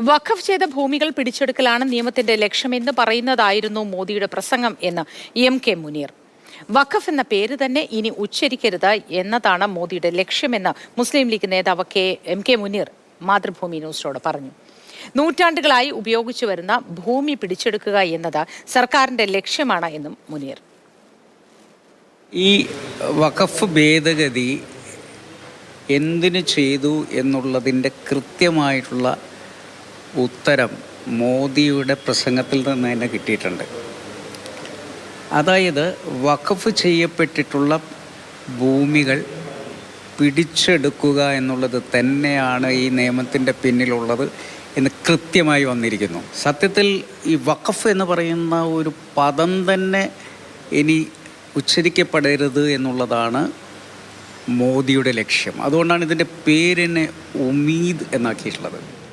വഖഫ് ചെയ്ത ഭൂമികൾ പിടിച്ചെടുക്കലാണ് നിയമത്തിന്റെ ലക്ഷ്യമെന്ന് പറയുന്നതായിരുന്നു മോദിയുടെ പ്രസംഗം എന്ന് എം കെ മുനീർ. വഖഫ് എന്ന പേര് തന്നെ ഇനി ഉച്ചരിക്കരുത് എന്നതാണ് മോദിയുടെ ലക്ഷ്യമെന്ന് മുസ്ലിം ലീഗ് നേതാവ് K M K Muneer Mathrubhumi ന്യൂസിനോട് പറഞ്ഞു. നൂറ്റാണ്ടുകളായി ഉപയോഗിച്ചു വരുന്ന ഭൂമി പിടിച്ചെടുക്കുക എന്നത് സർക്കാരിന്റെ ലക്ഷ്യമാണ് എന്നും മുനീർ. ഈ വഖഫ് ഭേദഗതി എന്തിനു ചെയ്തു എന്നുള്ളതിന്റെ കൃത്യമായിട്ടുള്ള ഉത്തരം മോദിയുടെ പ്രസംഗത്തിൽ നിന്ന് തന്നെ കിട്ടിയിട്ടുണ്ട്. അതായത് വഖഫ് ചെയ്യപ്പെട്ടിട്ടുള്ള ഭൂമികൾ പിടിച്ചെടുക്കുക എന്നുള്ളത് തന്നെയാണ് ഈ നിയമത്തിന്റെ പിന്നിലുള്ളത് എന്ന് കൃത്യമായി വന്നിരിക്കുന്നു. സത്യത്തിൽ ഈ വഖഫ് എന്ന് പറയുന്ന ഒരു പദം തന്നെ ഇനി ഉച്ചരിക്കപ്പെടരുത് എന്നുള്ളതാണ് മോദിയുടെ ലക്ഷ്യം. അതുകൊണ്ടാണ് ഇതിന്റെ പേരിനെ ഉമീദ് എന്നാക്കിയിട്ടുള്ളത്.